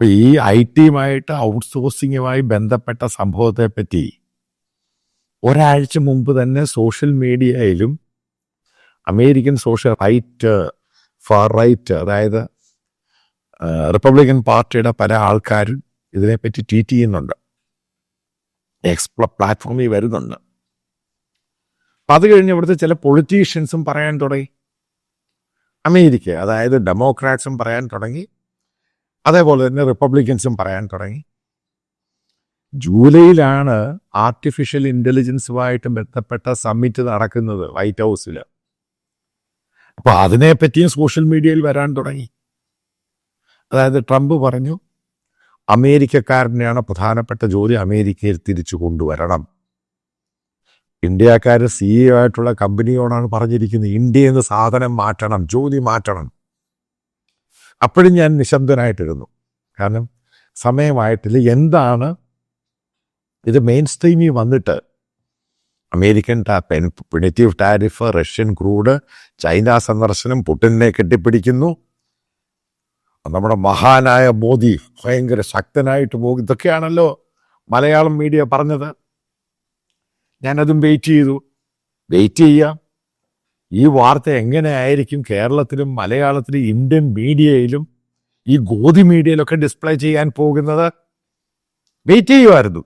അപ്പൊ ഈ ഐ ടിയുമായിട്ട് ഔട്ട്സോഴ്സിങ്ങുമായി ബന്ധപ്പെട്ട സംഭവത്തെപ്പറ്റി ഒരാഴ്ച മുമ്പ് തന്നെ സോഷ്യൽ മീഡിയയിലും American social right far right അതായത് റിപ്പബ്ലിക്കൻ പാർട്ടിയുടെ പല ആൾക്കാരും ഇതിനെപ്പറ്റി ട്വീറ്റ് ചെയ്യുന്നുണ്ട്. എക്സ്പ്ല പ്ലാറ്റ്ഫോമിൽ വരുന്നുണ്ട്. അപ്പം അത് കഴിഞ്ഞ് ഇവിടുത്തെ ചില പൊളിറ്റീഷ്യൻസും പറയാൻ തുടങ്ങി. അമേരിക്ക അതായത് ഡെമോക്രാറ്റ്സും പറയാൻ തുടങ്ങി. അതേപോലെ തന്നെ റിപ്പബ്ലിക്കൻസും പറയാൻ തുടങ്ങി. ജൂലൈയിലാണ് ആർട്ടിഫിഷ്യൽ ഇന്റലിജൻസുമായിട്ട് ബന്ധപ്പെട്ട സമ്മിറ്റ് നടക്കുന്നത് വൈറ്റ് ഹൗസിൽ അപ്പോൾ അതിനെപ്പറ്റിയും സോഷ്യൽ മീഡിയയിൽ വരാൻ തുടങ്ങി. അതായത് ട്രംപ് പറഞ്ഞു അമേരിക്കക്കാരനെയാണ് പ്രധാനപ്പെട്ട ജോലി അമേരിക്കയിൽ തിരിച്ചു കൊണ്ടുവരണം. ഇന്ത്യക്കാർ സിഇഒ ആയിട്ടുള്ള കമ്പനിയോടാണ് പറഞ്ഞിരിക്കുന്നത്. ഇന്ത്യയിൽ നിന്ന് സാധനം മാറ്റണം ജോലി മാറ്റണം. അപ്പോഴും ഞാൻ നിശബ്ദനായിട്ടിരുന്നു. കാരണം സമയമായിട്ടില്ല. എന്താണ് ഇത് മെയിൻ സ്ട്രീമിൽ വന്നിട്ട് American punitive tariff Russian crude China സന്ദർശനം പുട്ടിനെ കെട്ടിപ്പിടിക്കുന്നു. നമ്മുടെ മഹാനായ മോദി ഭയങ്കര ശക്തനായിട്ട് പോകും ഇതൊക്കെയാണല്ലോ മലയാളം മീഡിയ പറഞ്ഞത്. ഞാനതും വെയിറ്റ് ചെയ്തു. വെയിറ്റ് ചെയ്യാം. ഈ വാർത്ത എങ്ങനെയായിരിക്കും കേരളത്തിലും മലയാളത്തിലും ഇന്ത്യൻ മീഡിയയിലും ഈ ഗോതി മീഡിയയിലൊക്കെ ഡിസ്പ്ലേ ചെയ്യാൻ പോകുന്നത് വെയിറ്റ് ചെയ്യുമായിരുന്നു